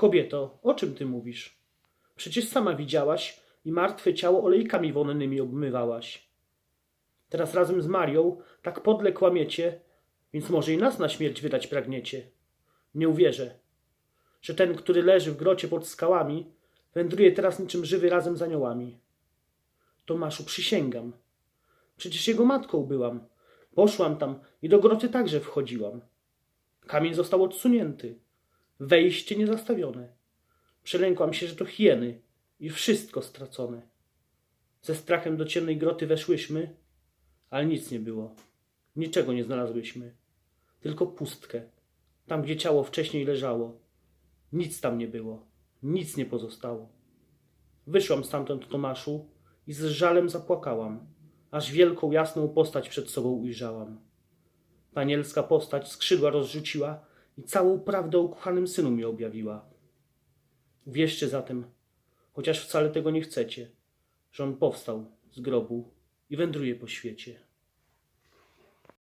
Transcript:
Kobieto, o czym ty mówisz? Przecież sama widziałaś i martwe ciało olejkami wonnymi obmywałaś. Teraz razem z Marią tak podle kłamiecie, więc może i nas na śmierć wydać pragniecie. Nie uwierzę, że ten, który leży w grocie pod skałami, wędruje teraz niczym żywy razem z aniołami. Tomaszu, przysięgam. Przecież jego matką byłam. Poszłam tam i do groty także wchodziłam. Kamień został odsunięty. Wejście niezastawione. Przelękłam się, że to hieny i wszystko stracone. Ze strachem do ciemnej groty weszłyśmy, ale nic nie było. Niczego nie znalazłyśmy. Tylko pustkę. Tam, gdzie ciało wcześniej leżało. Nic tam nie było. Nic nie pozostało. Wyszłam stamtąd, Tomaszu, i z żalem zapłakałam, aż wielką jasną postać przed sobą ujrzałam. Panielska postać skrzydła rozrzuciła i całą prawdę o ukochanym synu mi objawiła. Wierzcie zatem, chociaż wcale tego nie chcecie, że on powstał z grobu i wędruje po świecie.